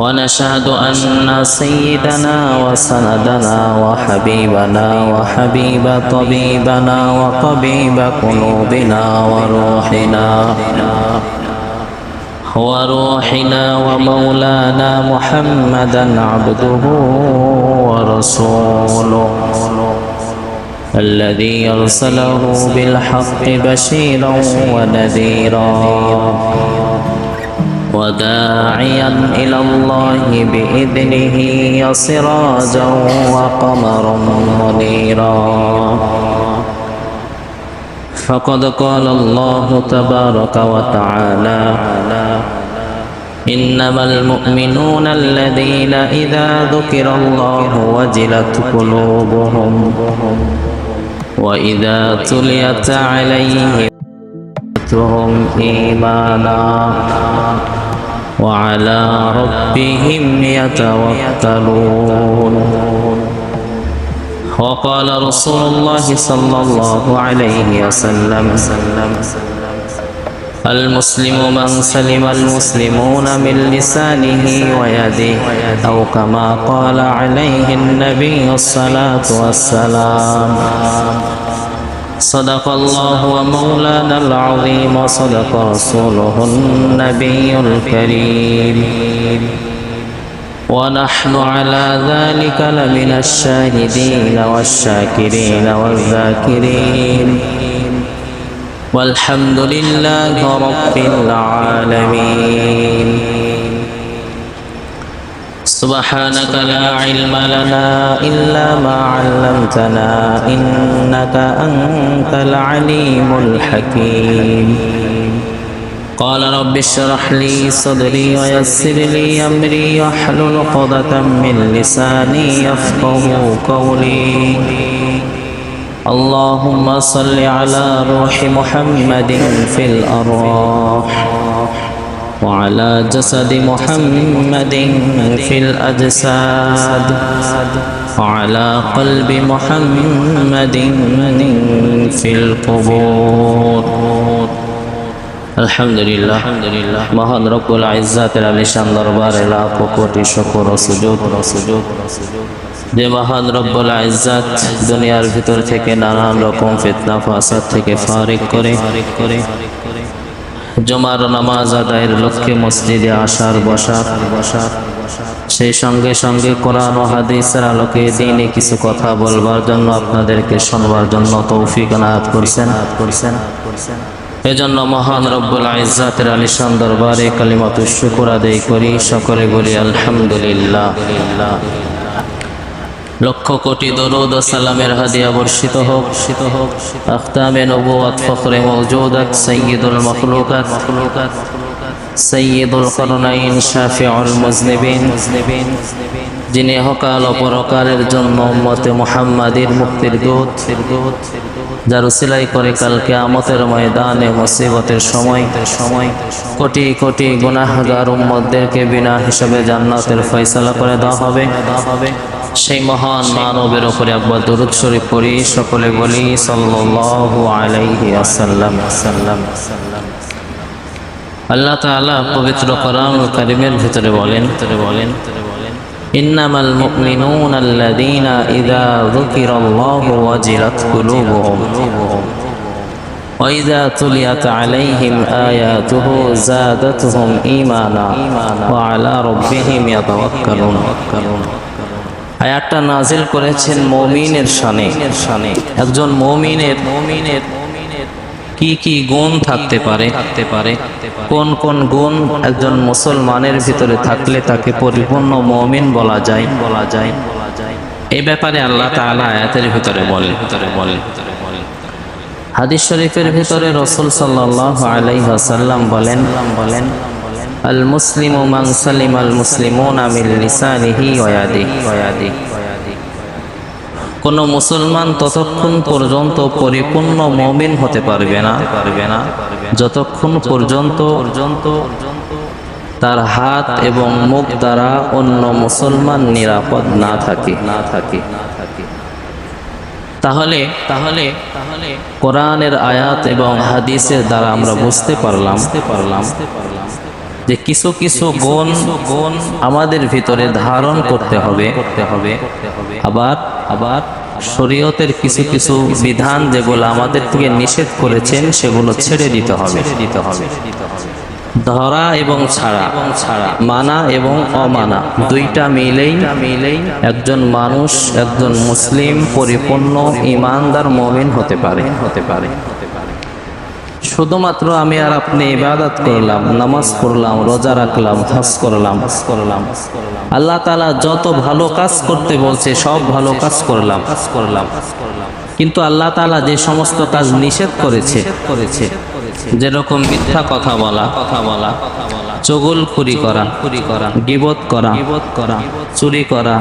ونشهد أن سيدنا وسندنا وحبيبنا وحبيب طبيبنا وطبيب قلوبنا وروحنا وروحنا ومولانا محمدا عبده ورسوله الذي أرسله بالحق بشيرا ونذيرا وداعيا إلى الله بإذنه سراجا وقمرا منيرا. فقد قال الله تبارك وتعالى إنما المؤمنون الذين إذا ذكر الله وجلت قلوبهم وإذا تليت عليهم إيمانا. وعلى ربهم يتوكلون. وقال رسول الله صلى الله عليه وسلم المسلم من سلم المسلمون من لسانه ويده أو كما قال عليه النبي الصلاة والسلام. صدق الله ومولانا العظيم وصدق رسوله النبي الكريم. ونحن على ذلك لمن الشاهدين والشاكرين والذاكرين. والحمد لله رب العالمين. سبحانك لا علم لنا إلا ما علمتنا إنك أنت العليم الحكيم قال رب اشرح لي صدري ويسر لي أمري واحلل عقدة من لساني يفقه قولي اللهم صل على روح محمد في الأرواح وعلى جسد محمد في الأجساد وعلى قلب محمد في القبور আলহামদুলিল্লাহ আলহামদুলিল্লাহ মহান রব্বুল ইজ্জাতের আলিশান দরবারে লাখ কোটি শুকর ও সুযোগ সুযোগ যে মহান রব্বুল ইজ্জাত দুনিয়ার ভিতর থেকে নানান রকম ফিতনা ফাসাদ থেকে ফারিক করে করে জমার নামাজ আদায়ের লক্ষ্যে মসজিদে আসার বসার বসার। সেই সঙ্গে সঙ্গে কোরআন ও হাদিসের আলোকে দিনে কিছু কথা বলবার জন্য আপনাদেরকে শোনবার জন্য তৌফিক আনায়াত করছেন। করছেন এজন্য মহান রব্বুল ইজ্জাতের আলিশান দরবারে কালিমাত শুকুর আদায় করি। সকলে বলি আলহামদুলিল্লাহ। লক্ষ কোটি দরুদ সালামের হাদিয়া বর্ষিত হোক। শীত হোক আখতামে নবুয়াত ফখরে মওজুদাত সাইয়্যিদুল মাখলুকাত। মাখলুকাত সাইয়্যিদুল করনাইন শাফিউল মুজনিবিন। মুজনিবিন যিনি হকাল ও পরকালের জন্য উম্মতে মুহাম্মাদির মুক্তির দূত। দূত যার উসিলাই করে কালকে আমতের ময়দানে মুসিবতের সময়। সময় কোটি কোটি গুনাহগার উম্মতদেরকে বিনা হিসাবে জান্নাতের ফয়সালা করে দেওয়া হবে দেওয়া হবে। সেই মহান মানবের উপরে একবার দরুদ শরীফ পড়ি সকলে বলি সাল্লাল্লাহু আলাইহি আসাল্লাম আসাল্লাম আল্লাহ তাআলা পবিত্র কোরআনুল কারীমের ভিতরে বলেন ভিতরে বলেন إنما المؤمنون الذين إذا ذكر الله وجلت قلوبهم وإذا تليت عليهم آياته زادتهم إيمانا وعلى ربهم يتوكلون আয়াতটা নাজিল করেছেন মমিনের শানে। শানে একজন মমিনের মমিনের কি কি গুণ থাকতে পারে? থাকতে পারে কোন কোন গুণ একজন মুসলমানের ভিতরে থাকলে তাকে পরিপূর্ণ মমিন বলা যায়? বলা যায় এই ব্যাপারে আল্লাহ তাআলা আয়াতের ভিতরে বলেন। ভিতরে বলেন ভিতরে বলেন হাদিস শরীফের ভিতরে রসুল সাল্লাল্লাহু আলাইহি ওয়াসাল্লাম বলেন বলেন মুসলিমুন মিন লিসানিহি ওয়া ইয়াদিহি ওয়া ইয়াদিহি কোন মুসলমান ততক্ষণ পর্যন্ত পরিপূর্ণ মমিন হতে পারবে না। পারবে না যতক্ষণ পর্যন্ত পর্যন্ত তার হাত এবং মুখ দ্বারা অন্য মুসলমান নিরাপদ না থাকে। না থাকে না থাকে তাহলে তাহলে তাহলে কোরআনের আয়াত এবং হাদিসের দ্বারা আমরা বুঝতে পারলাম বুঝতে পারলাম যে কিছু কিছু গুণ গুণ আমাদের ভিতরে ধারণ করতে হবে। করতে হবে আবার আবার শরীয়তের কিছু কিছু বিধান যেগুলো আমাদের থেকে নিষেধ করেছেন সেগুলো ছেড়ে দিতে হবে। দিতে হবে। ধরা এবং ছাড়া ছাড়া মানা এবং অমানা দুইটা মিলেই মিলেই একজন মানুষ একজন মুসলিম পরিপূর্ণ ইমানদার মমিন হতে পারে হতে পারে। শুধুমাত্র আমি আর আপনি ইবাদত করলাম, নামাজ পড়লাম, রোজা রাখলাম, হজ করলাম করলাম। আল্লাহ তাআলা যত ভালো কাজ করতে বলছে, সব ভালো কাজ করলাম করলাম। কিন্তু আল্লাহ তাআলা যে সমস্ত কাজ নিষেধ করেছে করেছে যেরকম মিথ্যা কথা বলা কথা বলা চগল খুরি করা খুরি করা গিবত করা গিবত করা চুরি করা,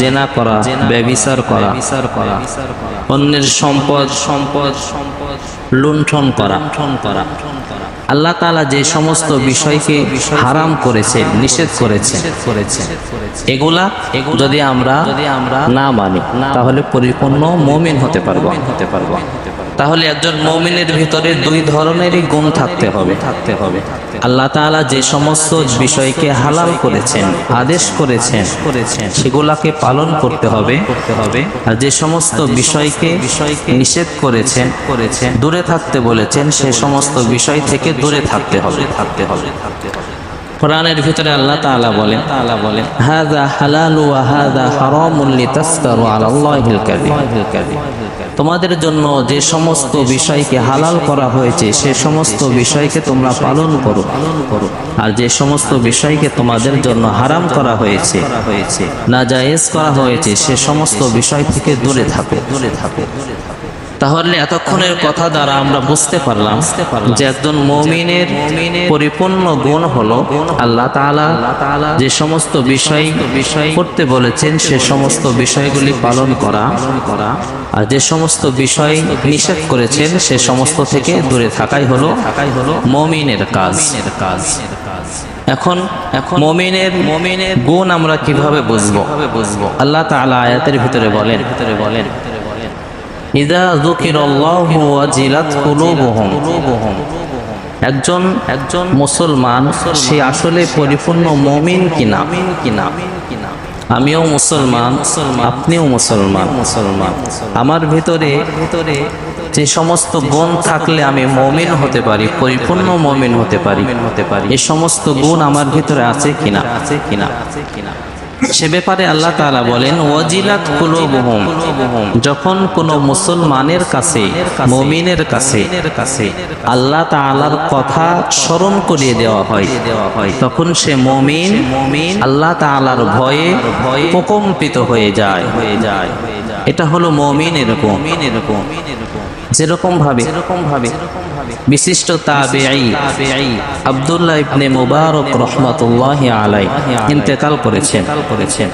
জেনা করা ব্যবিচার করা বিচার করা অন্যের সম্পদ সম্পদ সম্পদ লুণ্ঠন করা। করা আল্লাহ তালা যে সমস্ত বিষয়কে হারাম করেছে, নিষেধ করেছে করেছে এগুলা যদি আমরা যদি আমরা না মানি, তাহলে পরিপূর্ণ মমিন হতে পারব হতে পারব। তাহলে একজন মমিনের ভিতরে দুই ধরনেরই গুণ থাকতে হবে। থাকতে হবে আল্লাহ তাআলা যে সমস্ত বিষয়কে হালাল করেছেন, আদেশ করেছেন করেছেন সেগুলাকে পালন করতে হবে। করতে হবে আর যে সমস্ত বিষয়কে বিষয়কে নিষেধ করেছেন করেছেন দূরে থাকতে বলেছেন, সে সমস্ত বিষয় থেকে দূরে থাকতে হবে। থাকতে হবে থাকতে হবে কোরআনের ভিতরে আল্লাহ তাআলা বলেন তাআলা বলেন হাযা হালালু ওয়া হাযা হারামুন লিতাফতারু আলাল্লাহিল কাযিব। তোমাদের জন্য যে সমস্ত বিষয়কে হালাল করা হয়েছে, সে সমস্ত বিষয়কে তোমরা পালন করো। করো আর যে সমস্ত বিষয়কে তোমাদের জন্য হারাম করা হয়েছে হয়েছে না জায়েজ করা হয়েছে, সে সমস্ত বিষয় থেকে দূরে থাকো দূরে থাকো দূরে থাকো। তাহলে এতক্ষণের কথা দ্বারা আমরা বুঝতে পারলাম যে একজন মমিনের পরিপূর্ণ গুণ হলো আল্লাহ তাআলা যে সমস্ত বিষয় বিষয় করতে বলেছেন, সে সমস্ত বিষয়গুলি পালন করা আর যে সমস্ত বিষয় নিষেধ করেছেন, সে সমস্ত থেকে দূরে থাকাই হলো থাকাই হলো মমিনের কাজ। কাজ এখন এখন মমিনের মমিনের গুণ আমরা কীভাবে বুঝব? বুঝব আল্লাহ তাআলা আয়াতের ভিতরে বলেন ভিতরে বলেন একজন একজন মুসলমান, সে আসলে পরিপূর্ণ মমিন কিনা? কিনা আমিও মুসলমান, আপনিও মুসলমান। মুসলমান আমার ভিতরে ভিতরে যে সমস্ত গুণ থাকলে আমি মমিন হতে পারি, পরিপূর্ণ মমিন হতে পারি। হতে পারি এই সমস্ত গুণ আমার ভিতরে আছে কিনা আছে কিনা আছে কিনা? সে ব্যাপারে আল্লাহ তালা বলেন, ওয়াজিলাত যখন কোন মুসলমানের কাছে, মমিনের কাছে কাছে আল্লাহ তাআলার কথা স্মরণ করিয়ে দেওয়া হয়, তখন সে মমিন আল্লাহ তাআলার ভয়ে ভয়ে প্রকম্পিত হয়ে যায় হয়ে যায়। এটা হলো মমিন এরকম। এরকম যেরকম ভাবে যেরকম ভাবে বিশিষ্ট আব্দুল্লাহ ইবনে মুবারক আলাই ইন্তেকাল করেছেন। করেছেন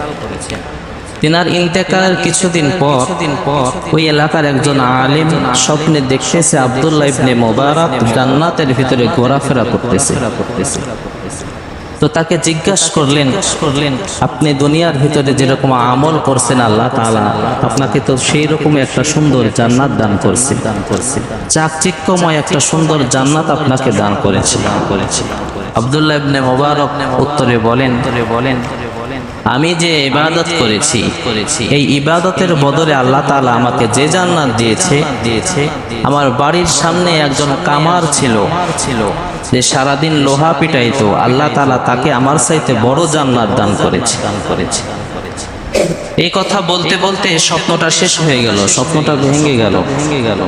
তিনার ইন্তেকালের কিছুদিন পর দিন পর ওই এলাকার একজন আলিম স্বপ্নে দেখতেছে আব্দুল্লাহ ইবনে মুবারক জান্নাতের ভিতরে ঘোরাফেরা করতেছে করতেছে। তো তাকে জিজ্ঞাসা করলেন করলেন আপনি দুনিয়ার ভিতরে যেরকম আমল করছেন আল্লাহ তালা আপনাকে তো সেই রকম একটা সুন্দর জান্নাত দান করছে। দান করছে চাকচিক্যময় একটা সুন্দর জান্নাত আপনাকে দান করেছে। দান করেছে আবদুল্লাহ ইবনে মোবারক উত্তরে বলেন বলেন আমি যে ইবাদত করেছি করেছি এই ইবাদতের বদলে আল্লাহ তাআলা আমাকে যে জান্নাত দিয়েছে দিয়েছে আমার বাড়ির সামনে একজন কামার ছিল ছিল যে সারাদিন লোহা পিটাইতো, আল্লাহ তাআলা তাকে আমার চাইতে বড় জান্নাত দান করেছে। দান করেছে এই কথা বলতে বলতে স্বপ্নটা শেষ হয়ে গেল, স্বপ্নটা ভেঙে গেল। ভেঙে গেল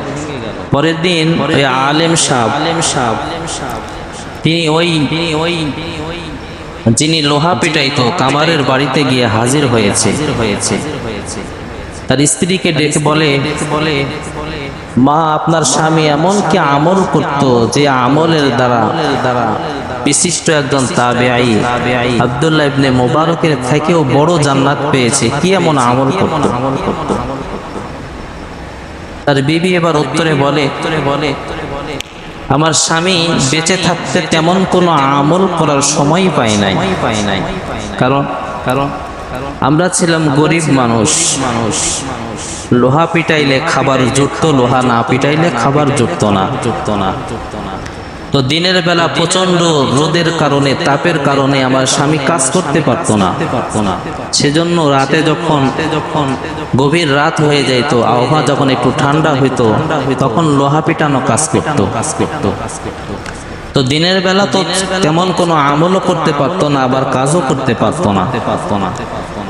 পরের দিন ওই আলেম সাহ আলেম সাহ তিনি ওই তিনি ওই যিনি লোহা পিটাইতো, কামারের বাড়িতে গিয়ে হাজির হয়েছে। হয়েছে তার স্ত্রীকে ডেকে বলে বলে মা, আপনার স্বামী এমন কি আমল করত যে আমলের দ্বারা দ্বারা বিশিষ্ট একজন তাবেআই, আব্দুল্লাহ ইবনে মোবারকের থেকেও বড় জান্নাত পেয়েছে? কি এমন আমল করত? আমল করত তার বিবি এবার উত্তরে বলে উত্তরে বলে আমার স্বামী বেঁচে থাকতে তেমন কোনো আমল করার সময় পাই নাই। পাই নাই। কারণ কারণ আমরা ছিলাম গরিব মানুষ। মানুষ। লোহা পিটাইলে খাবার জুটতো লোহা না পিটাইলে খাবার জুটতো না। জুটতো না জুটতো না। তো দিনের বেলা প্রচণ্ড রোদের কারণে, তাপের কারণে আমার স্বামী কাজ করতে পারতো না। না সেজন্য রাতে যখন যখন গভীর রাত হয়ে যেত আবহাওয়া যখন একটু ঠান্ডা হইতো, তখন লোহা পিটানো কাজ করতো। কাজ করতো কাজ করতো তো দিনের বেলা তো তেমন কোনো আমলও করতে পারতো না, আবার কাজও করতে পারতো না পারতো না।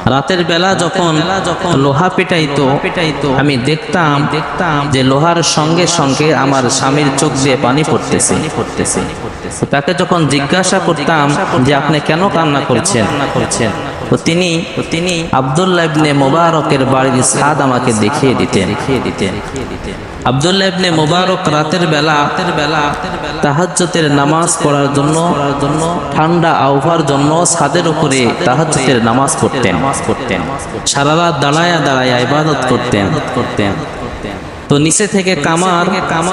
রাতের বেলা যখন যখন লোহা পেটাইতো পেটাইতো আমি দেখতাম দেখতাম যে লোহার সঙ্গে সঙ্গে আমার স্বামীর চোখ দিয়ে পানি পড়তেছে। পড়তেছে। তাকে যখন জিজ্ঞাসা করতাম যে আপনি কেন কান্না করছেন? কান্না করছেন? তো তিনি তিনি আবদুল্লাহ ইবনে মোবারকের বাড়ির ছাদ আমাকে দেখিয়ে দিতেন। দিতেন আবদুল্লাহ ইবনে মোবারক রাতের বেলা রাতের বেলা তাহাজ্জতের নামাজ পড়ার জন্য জন্য ঠান্ডা আবহাওয়ার জন্য ছাদের উপরে তাহাজ্জতের নামাজ পড়তেন। নামাজ পড়তেন সারা রাত দাঁড়ায়া দাঁড়ায়া ইবাদত করতেন করতেন। তো নিচে থেকে কামার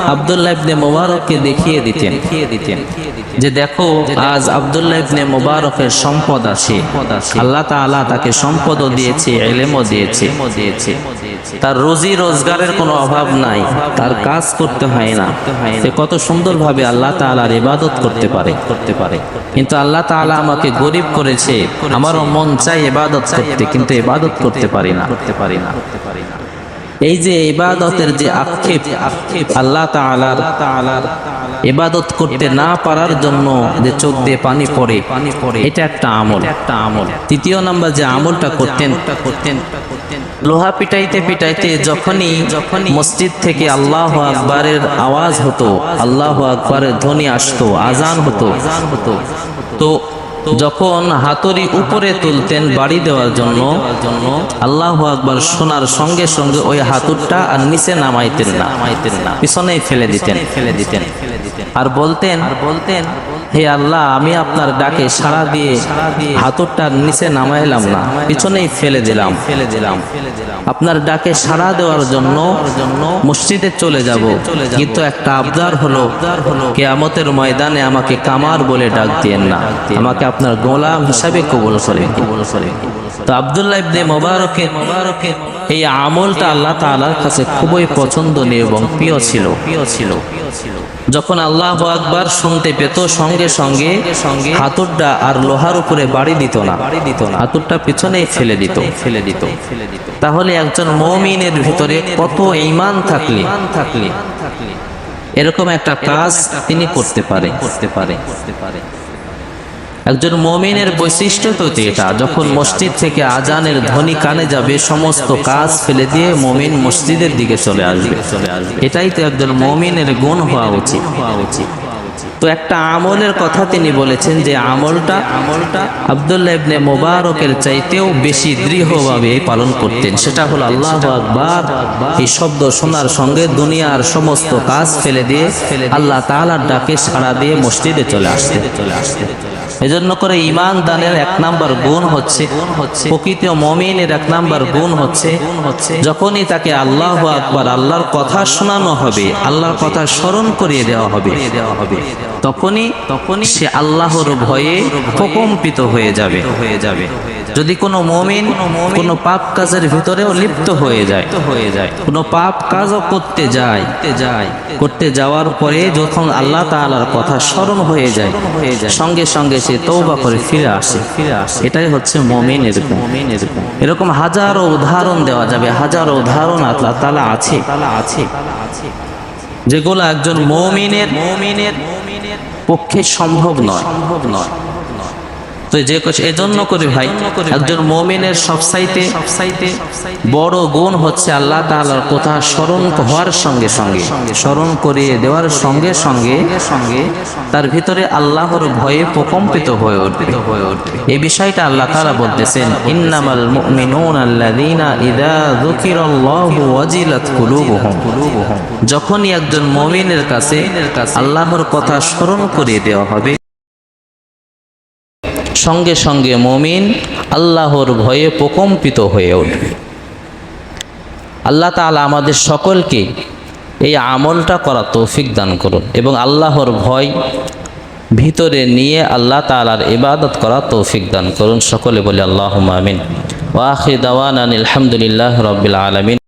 আব্দুল্লাহ ইবনে মোবারককে দেখিয়ে দিতেন। দেখিয়ে দিতেন। যে দেখো আজ আব্দুল্লাহ ইবনে মোবারকের সম্পদ আছে। আল্লাহ তাআলা তাকে সম্পদও দিয়েছে এলেমও দিয়েছে দিয়েছে। তার রুজি রোজগারের কোনো অভাব নাই। তার কাজ করতে হয় না। সে কত সুন্দরভাবে আল্লাহ তাআলার ইবাদত করতে পারে। করতে পারে। কিন্তু আল্লাহ তাআলা আমাকে গরিব করেছে। আমারও মন চাই ইবাদত করতে কিন্তু ইবাদত করতে পারি না। করতে পারি না। এই যে ইবাদতের যে আক্ষেপ আক্ষেপ আল্লাহ তাআলার তাআলার ইবাদত করতে না পারার জন্য যে চোখ দিয়ে পানি পড়ে পানি পড়ে এটা একটা আমল। একটা আমল তৃতীয় নাম্বার যে আমলটা করতেন করতেন লোহা পিটাইতে পিটাইতে যখনই যখনই মসজিদ থেকে আল্লাহ আকবরের আওয়াজ হতো, আল্লাহ আকবরের ধ্বনি আসতো আজান হতো আজান হতো, তো যখন হাতুড়ি উপরে তুলতেন বাড়ি দেওয়ার জন্য জন্য আল্লাহ আকবর শোনার সঙ্গে সঙ্গে ওই হাতুরটা আর নিচে নামাইতেন না। নামাইতেন না পিছনেই ফেলে দিতেন। ফেলে দিতেন আর বলতেন আর বলতেন হে আল্লাহ, আমি আপনার ডাকে সাড়া দিয়ে হাতুরটার নিচে নামাইলাম না, পিছনেই ফেলে দিলাম। ফেলে দিলাম আপনার ডাকে সাড়া দেওয়ার জন্য মসজিদে চলে যাব। কিন্তু একটা আবদার হলো হলো কেয়ামতের ময়দানে আমাকে কামার বলে ডাক দিয়েন না। আমাকে আপনার গোলাম হিসাবে কবুল করে কবুল করে তো আব্দুল্লাহ ইবনে মোবারকের মোবারকের এই আমলটা আল্লাহ তাআলার কাছে খুবই পছন্দনীয় এবং প্রিয় ছিল প্রিয় ছিল। যখন আল্লাহ আকবার শুনতে পেত সঙ্গে সঙ্গে সঙ্গে হাতুরটা আর লোহার উপরে বাড়ি দিত না। বাড়ি দিত না হাতুরটা পিছনেই ফেলে দিত। ফেলে দিত ফেলে দিত তাহলে একজন মৌমিনের ভিতরে কত ইমান থাকলে? থাকলে এরকম একটা কাজ তিনি করতে পারে করতে পারে করতে পারে। একজন মমিনের বৈশিষ্ট্য তো এটা, যখন মসজিদ থেকে আজানের ধ্বনি কানে যাবে, সমস্ত কাজ ফেলে দিয়ে মমিন মসজিদের দিকে চলে আসবে। এটাই তো একজন মমিনের গুণ হওয়া উচিত। হওয়া উচিত তো একটা আমলের কথা তিনি বলেছেন যে আমলটা আমলটা আব্দুল্লাহ ইবনে মোবারকের চাইতেও বেশি দৃঢ়ভাবে পালন করতেন। সেটা হলো আল্লাহ আকবার। এই শব্দ শোনার সঙ্গে দুনিয়ার সমস্ত কাজ ফেলে দিয়ে আল্লাহ তাআলার ডাকে সাড়া দিয়ে মসজিদে চলে আসতে চলে আসতে এজন্য করে ইমান দানের এক নাম্বার গুণ হচ্ছে, প্রকৃত মমিনের এক নাম্বার গুণ হচ্ছে, যখনই তাকে আল্লাহ আকবার আল্লাহর কথা শোনানো হবে, আল্লাহর কথা স্মরণ করিয়ে দেওয়া হবে দেওয়া হবে তখনই তখনই সে আল্লাহর ভয়ে প্রকম্পিত হয়ে যাবে হয়ে যাবে। যদি কোনো মমিন কোনো পাপ কাজের ভিতরেও লিপ্ত হয়ে যায়। হয়ে যায়। কোনো পাপ কাজও করতে যায়। যায়। করতে যাওয়ার পরে যখন আল্লাহ তাআলার কথা স্মরণ হয়ে যায় হয়ে যায়। সঙ্গে সঙ্গে সে তৌবা করে ফিরে আসে। ফিরে আসে। এটাই হচ্ছে মমিন এরকম এরকম এরকম হাজারো উদাহরণ দেওয়া যাবে হাজারো উদাহরণ আল্লাহ তাআলা আছে। তালা আছে। যেগুলো একজন মমিনের মমিনের পক্ষে সম্ভব নয়। সম্ভব নয়। তো যে এজন্য করে ভাই, একজন মমিনের সবসাইতে সবসাইতে বড় গুণ হচ্ছে আল্লাহ তাআলার কথা স্মরণ হওয়ার সঙ্গে সঙ্গে, স্মরণ করিয়ে দেওয়ার সঙ্গে সঙ্গে সঙ্গে তার ভিতরে আল্লাহর ভয়ে প্রকম্পিত হয়ে উঠবে। এই বিষয়টা আল্লাহ তাআলা বলতেছেন, ইন্নামাল মুমিনুন আল্লাযীনা ইযা যুকিরাল্লাহু ওয়াজিলাত কুলুবুহুম। যখনই একজন মুমিনের কাছে আল্লাহর কথা স্মরণ করিয়ে দেওয়া হবে সঙ্গে সঙ্গে মমিন আল্লাহর ভয়ে প্রকম্পিত হয়ে উঠবে। আল্লাহ তাআলা আমাদের সকলকে এই আমলটা করা তৌফিক দান করুন এবং আল্লাহর ভয় ভিতরে নিয়ে আল্লাহ তাআলার ইবাদত করা তৌফিক দান করুন। সকলে বলে আল্লাহ আমিন। ওয়াখি দাওয়ান আলহামদুলিল্লাহ রবিল আলমিন।